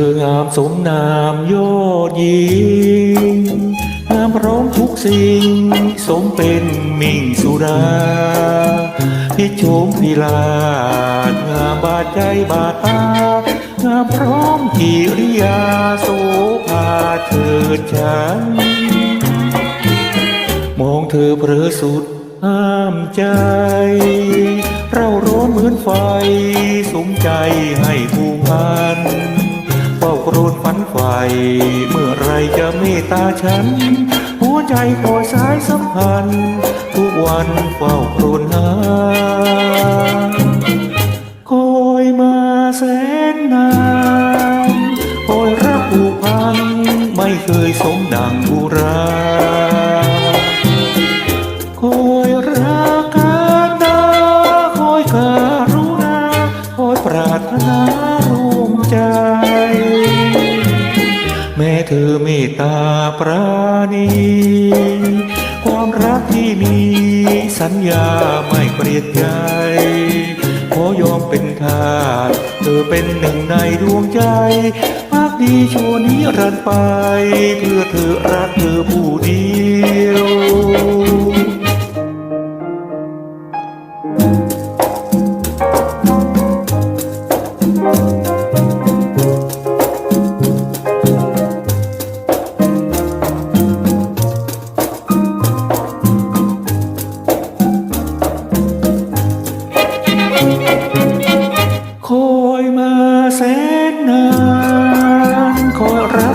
องามสมนามยอดยิงงามพร้อมทุกสิ่ง สมเป็นมิ่งสุดาพิชมพิลางามบาดใจบาดตางามพร้อมกิริยาโสภาเถิดฉัน มองเธอเพลอสุดห้ามใจเราร้อนเหมือนไฟสมใจให้ผูกพัน เฝ้าโกรธฝันไฟเมื่อไรจะเมตตาฉัน หัวใจขอสายสัมพันธ์ ทุกวันเฝ้าโกรนหาคอยมาแสนนานคอยรักผูกพัน ไม่เคยสมดังบุรา เธอเมตตาปราณีความรักที่มีสัญญาไม่เปลี่ยนใจ ขอยอมเป็นทาสเธอเป็นหนึ่งในดวงใจพักดีชั่วนี้รันไป เพื่อเธอรักเธอผู้เดียว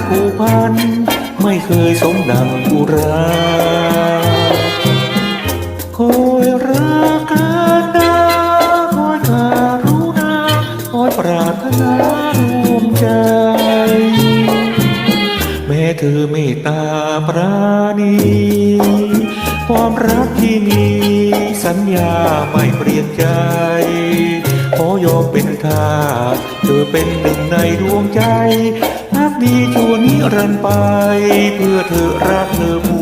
ผูกพัน ไม่เคยสมดังอุราคอยรักกันนาคอยการุณาคอยปรารถนารวมใจ แม้เธอเมตตาปราณี ความรักที่มีสัญญาไม่เปลี่ยนใจขอยอมเป็นทาสเธอเป็นหนึ่งในดวงใจ ดีชั่วนิรันดร์ไป เพื่อเธอรักเธอผู